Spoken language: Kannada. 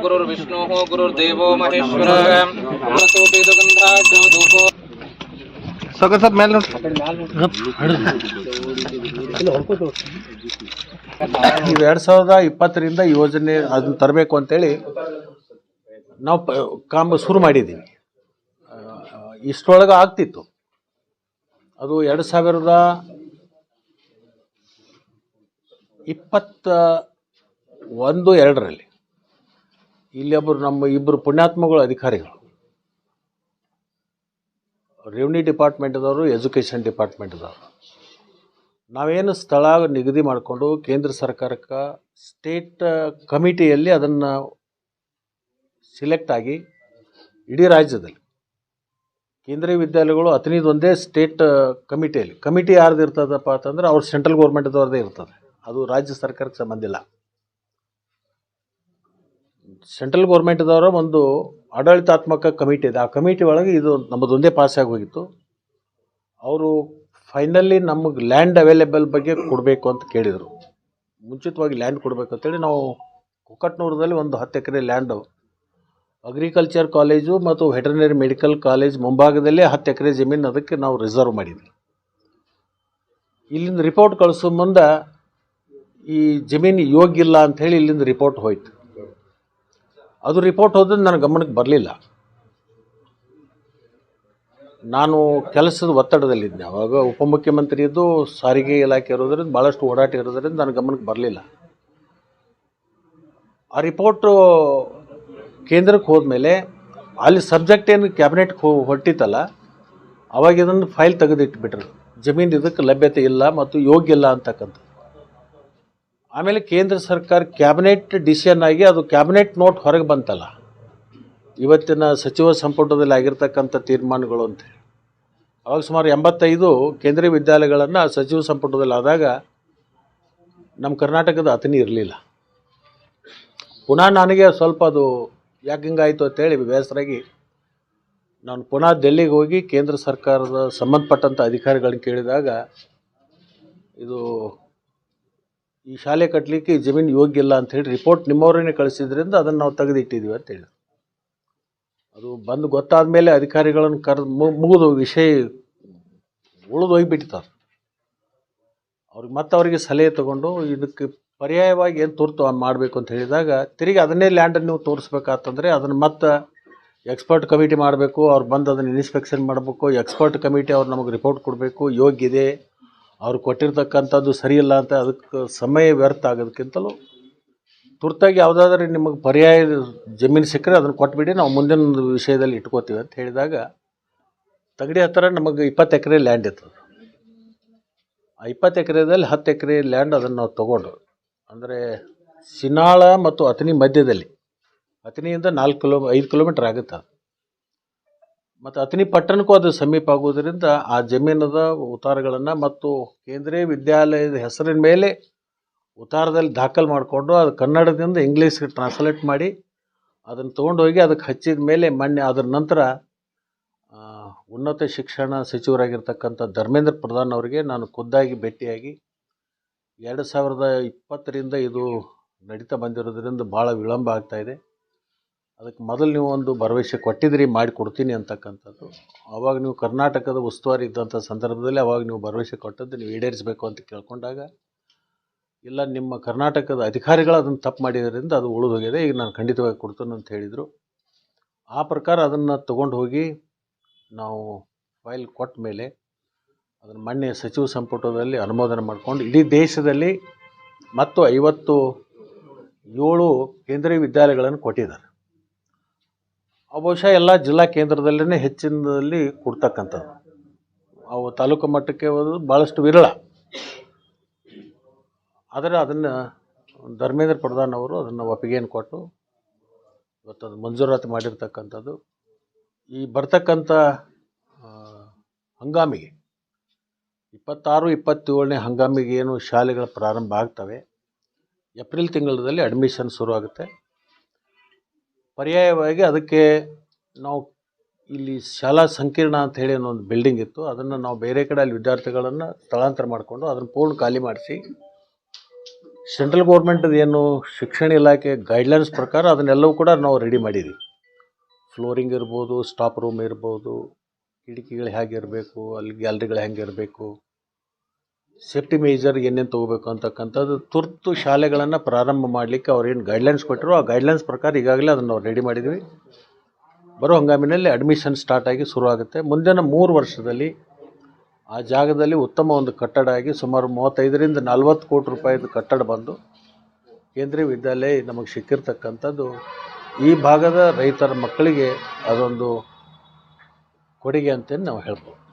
ಗುರುರ್ ವಿಷ್ಣು ಗುರುರ್ ದೇವೋ ಮಹೇಶ್ವರ. ಇದು ಎರಡು ಸಾವಿರದ ಇಪ್ಪತ್ತರಿಂದ ಯೋಜನೆ ಅದನ್ನ ತರಬೇಕು ಅಂತೇಳಿ ನಾವು ಕಾಮ ಶುರು ಮಾಡಿದ್ದೀವಿ ಇಷ್ಟೊಳಗೆ ಆಗ್ತಿತ್ತು. ಅದು ಎರಡು ಸಾವಿರದ ಇಪ್ಪತ್ತ ಒಂದು, ಎರಡರಲ್ಲಿ ಇಲ್ಲಿ ಒಬ್ಬರು ನಮ್ಮ ಇಬ್ಬರು ಪುಣ್ಯಾತ್ಮಗಳು ಅಧಿಕಾರಿಗಳು. ರೆವಿನ್ಯೂ ಡಿಪಾರ್ಟ್ಮೆಂಟ್ದವರು, ಎಜುಕೇಷನ್ ಡಿಪಾರ್ಟ್ಮೆಂಟ್ದವರು. ನಾವೇನು ಸ್ಥಳ ನಿಗದಿ ಮಾಡಿಕೊಂಡು ಕೇಂದ್ರ ಸರ್ಕಾರಕ್ಕೆ ಸ್ಟೇಟ್ ಕಮಿಟಿಯಲ್ಲಿ ಅದನ್ನು ಸಿಲೆಕ್ಟ್ ಆಗಿ ಇಡೀ ರಾಜ್ಯದಲ್ಲಿ. ಕೇಂದ್ರೀಯ ವಿದ್ಯಾಲಯಗಳು ಅತನಿದು ಒಂದೇ ಸ್ಟೇಟ್ ಕಮಿಟಿಯಲ್ಲಿ ಕಮಿಟಿ ಯಾರ್ದು ಇರ್ತದಪ್ಪ ಅಂತಂದ್ರೆ ಅವ್ರು ಸೆಂಟ್ರಲ್ ಗೌರ್ಮೆಂಟ್ದವ್ರದ್ದೇ ಇರ್ತದೆ. ಅದು ರಾಜ್ಯ ಸರ್ಕಾರಕ್ಕೆ ಸಂಬಂಧ ಇಲ್ಲ. ಸೆಂಟ್ರಲ್ ಗೌರ್ಮೆಂಟ್ದವರ ಒಂದು ಆಡಳಿತಾತ್ಮಕ ಕಮಿಟಿ ಇದೆ. ಆ ಕಮಿಟಿ ಒಳಗೆ ಇದು ನಮ್ಮದೊಂದೇ ಪಾಸ್ ಆಗಿ ಹೋಗಿತ್ತು. ಅವರು ಫೈನಲಿ ನಮಗೆ ಲ್ಯಾಂಡ್ ಅವೈಲೇಬಲ್ ಬಗ್ಗೆ ಕೊಡಬೇಕು ಅಂತ ಕೇಳಿದರು. ಮುಂಚಿತವಾಗಿ ಲ್ಯಾಂಡ್ ಕೊಡಬೇಕು ಅಂತೇಳಿ ನಾವು ಕುಕ್ಕಟ್ನೂರದಲ್ಲಿ ಒಂದು ಹತ್ತು ಎಕರೆ ಲ್ಯಾಂಡು ಅಗ್ರಿಕಲ್ಚರ್ ಕಾಲೇಜು ಮತ್ತು ವೆಟರ್ನರಿ ಮೆಡಿಕಲ್ ಕಾಲೇಜ್ ಮುಂಭಾಗದಲ್ಲೇ ಹತ್ತು ಎಕರೆ ಜಮೀನು ಅದಕ್ಕೆ ನಾವು ರಿಸರ್ವ್ ಮಾಡಿದ್ವಿ. ಇಲ್ಲಿಂದ ರಿಪೋರ್ಟ್ ಕಳಿಸೋ ಮುಂದೆ ಈ ಜಮೀನು ಯೋಗ್ಯ ಇಲ್ಲ ಅಂಥೇಳಿ ಇಲ್ಲಿಂದ ರಿಪೋರ್ಟ್ ಹೋಯ್ತು. ಅದು ರಿಪೋರ್ಟ್ ಹೋದ್ರೆ ನನ್ನ ಗಮನಕ್ಕೆ ಬರಲಿಲ್ಲ. ನಾನು ಕೆಲಸದ ಒತ್ತಡದಲ್ಲಿದ್ದೆ. ಅವಾಗ ಉಪಮುಖ್ಯಮಂತ್ರಿಯದ್ದು ಸಾರಿಗೆ ಇಲಾಖೆ ಇರೋದ್ರಿಂದ ಭಾಳಷ್ಟು ಓಡಾಟ ಇರೋದ್ರಿಂದ ನನ್ನ ಗಮನಕ್ಕೆ ಬರಲಿಲ್ಲ. ಆ ರಿಪೋರ್ಟು ಕೇಂದ್ರಕ್ಕೆ ಹೋದ್ಮೇಲೆ ಅಲ್ಲಿ ಸಬ್ಜೆಕ್ಟ್ ಏನು ಕ್ಯಾಬಿನೆಟ್ಗೆ ಹೋ ಹೊಟ್ಟಿತ್ತಲ್ಲ ಅವಾಗ ಇದನ್ನು ಫೈಲ್ ತೆಗೆದಿಟ್ಬಿಟ್ರು. ಜಮೀನು ಇದಕ್ಕೆ ಲಭ್ಯತೆ ಇಲ್ಲ ಮತ್ತು ಯೋಗ್ಯ ಇಲ್ಲ ಅಂತಕ್ಕಂಥ ಆಮೇಲೆ ಕೇಂದ್ರ ಸರ್ಕಾರ ಕ್ಯಾಬಿನೆಟ್ ಡಿಸಿಷನ್ ಆಗಿ ಅದು ಕ್ಯಾಬಿನೆಟ್ ನೋಟ್ ಹೊರಗೆ ಬಂತಲ್ಲ. ಇವತ್ತಿನ ಸಚಿವ ಸಂಪುಟದಲ್ಲಿ ಆಗಿರ್ತಕ್ಕಂಥ ತೀರ್ಮಾನಗಳು ಅಂತ ಅವಾಗ ಸುಮಾರು ಎಂಬತ್ತೈದು ಕೇಂದ್ರೀಯ ವಿದ್ಯಾಲಯಗಳನ್ನು ಸಚಿವ ಸಂಪುಟದಲ್ಲಿ ಆದಾಗ ನಮ್ಮ ಕರ್ನಾಟಕದ ಅತನಿ ಇರಲಿಲ್ಲ. ಪುನಃ ನನಗೆ ಸ್ವಲ್ಪ ಅದು ಯಾಕೆ ಹಿಂಗಾಯಿತು ಅಂತೇಳಿ ಬೇಸರಾಗಿ ನಾನು ಪುನಃ ಡೆಲ್ಲಿಗೆ ಹೋಗಿ ಕೇಂದ್ರ ಸರ್ಕಾರದ ಸಂಬಂಧಪಟ್ಟಂಥ ಅಧಿಕಾರಿಗಳನ್ನ ಕೇಳಿದಾಗ, ಇದು ಈ ಶಾಲೆ ಕಟ್ಟಲಿಕ್ಕೆ ಜಮೀನು ಯೋಗ್ಯ ಇಲ್ಲ ಅಂತ ಹೇಳಿ ರಿಪೋರ್ಟ್ ನಿಮ್ಮವರೇ ಕಳಿಸಿದ್ರಿಂದ ಅದನ್ನು ನಾವು ತೆಗೆದಿಟ್ಟಿದ್ದೀವಿ ಅಂತ ಹೇಳಿ. ಅದು ಬಂದು ಗೊತ್ತಾದ ಮೇಲೆ ಅಧಿಕಾರಿಗಳನ್ನು ಕರೆದು ಮುಗಿದು ವಿಷಯ ಉಳಿದು ಹೋಗಿಬಿಟ್ಟಿದ್ದಾರೆ ಅವ್ರಿಗೆ ಮತ್ತೆ ಅವರಿಗೆ ಸಲಹೆ ತಗೊಂಡು ಇದಕ್ಕೆ ಪರ್ಯಾಯವಾಗಿ ಏನು ತುರ್ತು ಮಾಡಬೇಕು ಅಂತ ಹೇಳಿದಾಗ, ತಿರುಗಿ ಅದನ್ನೇ ಲ್ಯಾಂಡನ್ನು ನೀವು ತೋರಿಸ್ಬೇಕಾತಂದರೆ ಅದನ್ನು ಮತ್ತೆ ಎಕ್ಸ್ಪರ್ಟ್ ಕಮಿಟಿ ಮಾಡಬೇಕು, ಅವ್ರು ಬಂದು ಅದನ್ನು ಇನ್ಸ್ಪೆಕ್ಷನ್ ಮಾಡಬೇಕು ಎಕ್ಸ್ಪರ್ಟ್ ಕಮಿಟಿ ಅವ್ರು ನಮಗೆ ರಿಪೋರ್ಟ್ ಕೊಡಬೇಕು ಯೋಗ್ಯ ಇದೆ ಅವ್ರು ಕೊಟ್ಟಿರ್ತಕ್ಕಂಥದ್ದು ಸರಿಯಿಲ್ಲ ಅಂತ ಅದಕ್ಕೆ ಸಮಯ ವ್ಯರ್ಥ ಆಗೋದಕ್ಕಿಂತಲೂ ತುರ್ತಾಗಿ ಯಾವುದಾದ್ರೂ ನಿಮಗೆ ಪರ್ಯಾಯ ಜಮೀನು ಸಿಕ್ಕರೆ ಅದನ್ನು ಕೊಟ್ಬಿಡಿ, ನಾವು ಮುಂದಿನ ವಿಷಯದಲ್ಲಿ ಇಟ್ಕೋತೀವಿ ಅಂತ ಹೇಳಿದಾಗ, ತಗಡಿ ಹತ್ತಿರ ನಮಗೆ ಇಪ್ಪತ್ತು ಎಕರೆ ಲ್ಯಾಂಡ್ ಇರ್ತದೆ. ಆ ಇಪ್ಪತ್ತು ಎಕರೆದಲ್ಲಿ ಹತ್ತು ಎಕರೆ ಲ್ಯಾಂಡ್ ಅದನ್ನು ನಾವು ತೊಗೊಂಡು ಅಂದರೆ ಸಿನಾಳ ಮತ್ತು ಅಥಣಿ ಮಧ್ಯದಲ್ಲಿ. ಅಥಣಿಯಿಂದ ನಾಲ್ಕು ಕಿಲೋ, ಐದು ಕಿಲೋಮೀಟ್ರ್ ಆಗುತ್ತೆ? ಅದು ಮತ್ತು ಅಥಣಿ ಪಟ್ಟಣಕ್ಕೂ ಅದು ಸಮೀಪ ಆಗೋದ್ರಿಂದ ಆ ಜಮೀನದ ಉತ್ತಾರಗಳನ್ನು ಮತ್ತು ಕೇಂದ್ರೀಯ ವಿದ್ಯಾಲಯದ ಹೆಸರಿನ ಮೇಲೆ ಉತ್ತಾರದಲ್ಲಿ ದಾಖಲು ಮಾಡಿಕೊಂಡು ಅದು ಕನ್ನಡದಿಂದ ಇಂಗ್ಲೀಷ್ಗೆ ಟ್ರಾನ್ಸ್ಲೇಟ್ ಮಾಡಿ ಅದನ್ನು ತೊಗೊಂಡೋಗಿ ಅದಕ್ಕೆ ಹಚ್ಚಿದ ಮೇಲೆ ಮೊನ್ನೆ ಅದರ ನಂತರ ಉನ್ನತ ಶಿಕ್ಷಣ ಸಚಿವರಾಗಿರ್ತಕ್ಕಂಥ ಧರ್ಮೇಂದ್ರ ಪ್ರಧಾನ್ ಅವರಿಗೆ ನಾನು ಖುದ್ದಾಗಿ ಭೇಟಿಯಾಗಿ ಎರಡು ಸಾವಿರದ ಇಪ್ಪತ್ತರಿಂದ ಇದು ನಡೀತಾ ಬಂದಿರೋದ್ರಿಂದ ಭಾಳ ವಿಳಂಬ ಆಗ್ತಾ ಇದೆ. ಅದಕ್ಕೆ ಮೊದಲು ನೀವು ಒಂದು ಭರವಸೆ ಕೊಟ್ಟಿದ್ರಿ ಮಾಡಿಕೊಡ್ತೀನಿ ಅಂತಕ್ಕಂಥದ್ದು. ಆವಾಗ ನೀವು ಕರ್ನಾಟಕದ ಉಸ್ತುವಾರಿ ಇದ್ದಂಥ ಸಂದರ್ಭದಲ್ಲಿ ಅವಾಗ ನೀವು ಭರವಸೆ ಕೊಟ್ಟದ್ದು ನೀವು ಈಡೇರಿಸಬೇಕು ಅಂತ ಕೇಳ್ಕೊಂಡಾಗ, ಇಲ್ಲ ನಿಮ್ಮ ಕರ್ನಾಟಕದ ಅಧಿಕಾರಿಗಳು ಅದನ್ನು ತಪ್ಪು ಮಾಡಿದ್ರಿಂದ ಅದು ಉಳಿದೋಗಿದೆ, ಈಗ ನಾನು ಖಂಡಿತವಾಗಿ ಕೊಡ್ತೇನೆ ಅಂತ ಹೇಳಿದರು. ಆ ಪ್ರಕಾರ ಅದನ್ನು ತೊಗೊಂಡು ಹೋಗಿ ನಾವು ಫೈಲ್ ಕೊಟ್ಟ ಮೇಲೆ ಅದನ್ನು ಮೊನ್ನೆ ಸಚಿವ ಸಂಪುಟದಲ್ಲಿ ಅನುಮೋದನೆ ಮಾಡಿಕೊಂಡು ಇಡೀ ದೇಶದಲ್ಲಿ ಮತ್ತು ಐವತ್ತು ಏಳು ಕೇಂದ್ರೀಯ ವಿದ್ಯಾಲಯಗಳನ್ನು ಕೊಟ್ಟಿದ್ದಾರೆ. ಬಹುಶಃ ಎಲ್ಲ ಜಿಲ್ಲಾ ಕೇಂದ್ರದಲ್ಲೇ ಹೆಚ್ಚಿನದಲ್ಲಿ ಕೊಡ್ತಕ್ಕಂಥದ್ದು. ಅವು ತಾಲೂಕು ಮಟ್ಟಕ್ಕೆ ಭಾಳಷ್ಟು ವಿರಳ. ಆದರೆ ಅದನ್ನು ಧರ್ಮೇಂದ್ರ ಪ್ರಧಾನ್ ಅವರು ಅದನ್ನು ಒಪ್ಪಿಗೆಯನ್ನು ಕೊಟ್ಟು ಇವತ್ತು ಅದು ಮಂಜೂರಾತಿ ಮಾಡಿರ್ತಕ್ಕಂಥದ್ದು. ಈ ಬರ್ತಕ್ಕಂಥ ಹಂಗಾಮಿಗೆ ಇಪ್ಪತ್ತಾರು, ಇಪ್ಪತ್ತೇಳನೇ ಹಂಗಾಮಿಗೆ ಏನು ಶಾಲೆಗಳು ಪ್ರಾರಂಭ ಆಗ್ತವೆ. ಏಪ್ರಿಲ್ ತಿಂಗಳಲ್ಲಿ ಅಡ್ಮಿಷನ್ ಶುರು ಆಗುತ್ತೆ. ಪರ್ಯಾಯವಾಗಿ ಅದಕ್ಕೆ ನಾವು ಇಲ್ಲಿ ಶಾಲಾ ಸಂಕೀರ್ಣ ಅಂತ ಹೇಳಿ ಒಂದು ಬಿಲ್ಡಿಂಗ್ ಇತ್ತು. ಅದನ್ನು ನಾವು ಬೇರೆ ಕಡೆ ಅಲ್ಲಿ ವಿದ್ಯಾರ್ಥಿಗಳನ್ನು ಸ್ಥಳಾಂತರ ಮಾಡಿಕೊಂಡು ಅದನ್ನು ಪೂರ್ಣ ಖಾಲಿ ಮಾಡಿಸಿ ಸೆಂಟ್ರಲ್ ಗೌರ್ಮೆಂಟದ ಏನು ಶಿಕ್ಷಣ ಇಲಾಖೆ ಗೈಡ್ಲೈನ್ಸ್ ಪ್ರಕಾರ ಅದನ್ನೆಲ್ಲವೂ ಕೂಡ ನಾವು ರೆಡಿ ಮಾಡಿದ್ದೀವಿ ಫ್ಲೋರಿಂಗ್ ಇರ್ಬೋದು ಸ್ಟಾಪ್ ರೂಮ್ ಇರ್ಬೋದು ಕಿಟಕಿಗಳು ಹೇಗಿರಬೇಕು, ಅಲ್ಲಿ ಗ್ಯಾಲರಿಗಳು ಹೇಗಿರಬೇಕು ಸೇಫ್ಟಿ ಮೇಜರ್ ಏನೇನು ತೊಗೋಬೇಕು ಅಂತಕ್ಕಂಥದ್ದು ತುರ್ತು ಶಾಲೆಗಳನ್ನು ಪ್ರಾರಂಭ ಮಾಡಲಿಕ್ಕೆ ಅವ್ರೇನು ಗೈಡ್ಲೈನ್ಸ್ ಕೊಟ್ಟರು ಆ ಗೈಡ್ಲೈನ್ಸ್ ಪ್ರಕಾರ ಈಗಾಗಲೇ ಅದನ್ನು ನಾವು ರೆಡಿ ಮಾಡಿದ್ವಿ. ಬರೋ ಹಂಗಾಮಿನಲ್ಲಿ ಅಡ್ಮಿಷನ್ ಸ್ಟಾರ್ಟ್ ಆಗಿ ಶುರುವಾಗುತ್ತೆ ಮುಂದಿನ ಮೂರು ವರ್ಷದಲ್ಲಿ ಆ ಜಾಗದಲ್ಲಿ ಉತ್ತಮ ಒಂದು ಕಟ್ಟಡ ಆಗಿ ಸುಮಾರು ಮೂವತ್ತೈದರಿಂದ ನಲ್ವತ್ತು ಕೋಟಿ ರೂಪಾಯಿದು ಕಟ್ಟಡ ಬಂದು ಕೇಂದ್ರೀಯ ವಿದ್ಯಾಲಯ ನಮಗೆ ಸಿಕ್ಕಿರ್ತಕ್ಕಂಥದ್ದು ಈ ಭಾಗದ ರೈತರ ಮಕ್ಕಳಿಗೆ ಅದೊಂದು ಕೊಡುಗೆ ಅಂತೇಳಿ ನಾವು ಹೇಳ್ಬೋದು.